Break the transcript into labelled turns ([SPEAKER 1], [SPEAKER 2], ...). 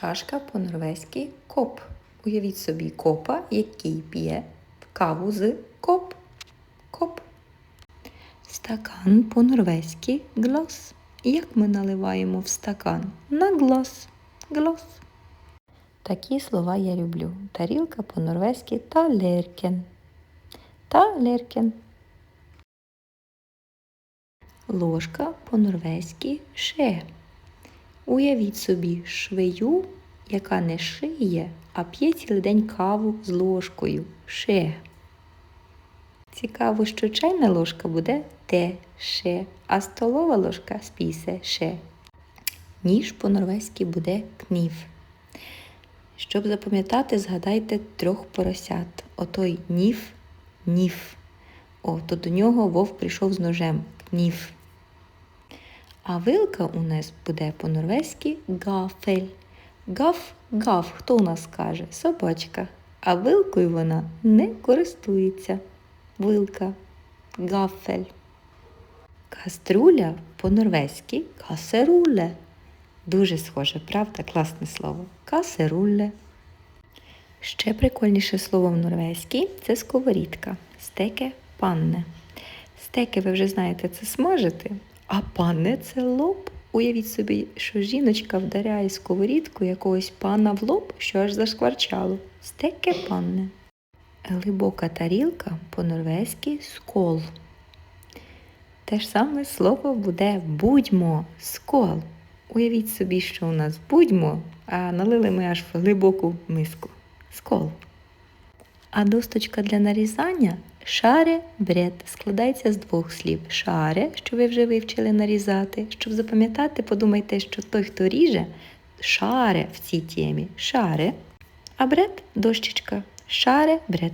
[SPEAKER 1] Чашка по-норвезьки коп. Уявіть собі копа, який п'є каву з коп. Коп. Стакан по-норвезьки глас. Як ми наливаємо в стакан? На глас. Глас. Такі слова я люблю. Тарілка по-норвезьки талеркен. Талеркен. Ложка по-норвезьки ше. Уявіть собі швею, яка не шиє, а п'є цілий день каву з ложкою. Ше. Цікаво, що чайна ложка буде те ше, а столова ложка спісе ше. Ніж по-норвезьки буде кнів. Щоб запам'ятати, згадайте трьох поросят. Отой ніф, ніф. О, то до нього вовк прийшов з ножем. Кніф. А вилка у нас буде по-норвезьки гафель. Гаф, гаф, хто у нас каже? Собачка. А вилкою вона не користується. Вилка. Гафель. Каструля по-норвезьки касеруле. Дуже схоже, правда? Класне слово. Касеруле. Ще прикольніше слово в норвезькій це сковорідка. Стеке панне. Стеки, ви вже знаєте, це смажити, а панне це лоб. Уявіть собі, що жіночка вдаряє сковорідку якогось пана в лоб, що аж зашкварчало. Стеке панне. Глибока тарілка по-норвезьки скол. Те ж саме слово буде будьмо, скол. Уявіть собі, що у нас будьмо, а налили ми аж в глибоку миску. Скол. А досточка для нарізання шаре бред складається з двох слів. Шаре, що ви вже вивчили нарізати. Щоб запам'ятати, подумайте, що той, хто ріже, шаре в цій темі. Шаре, а бред дощечка. Шаре бред.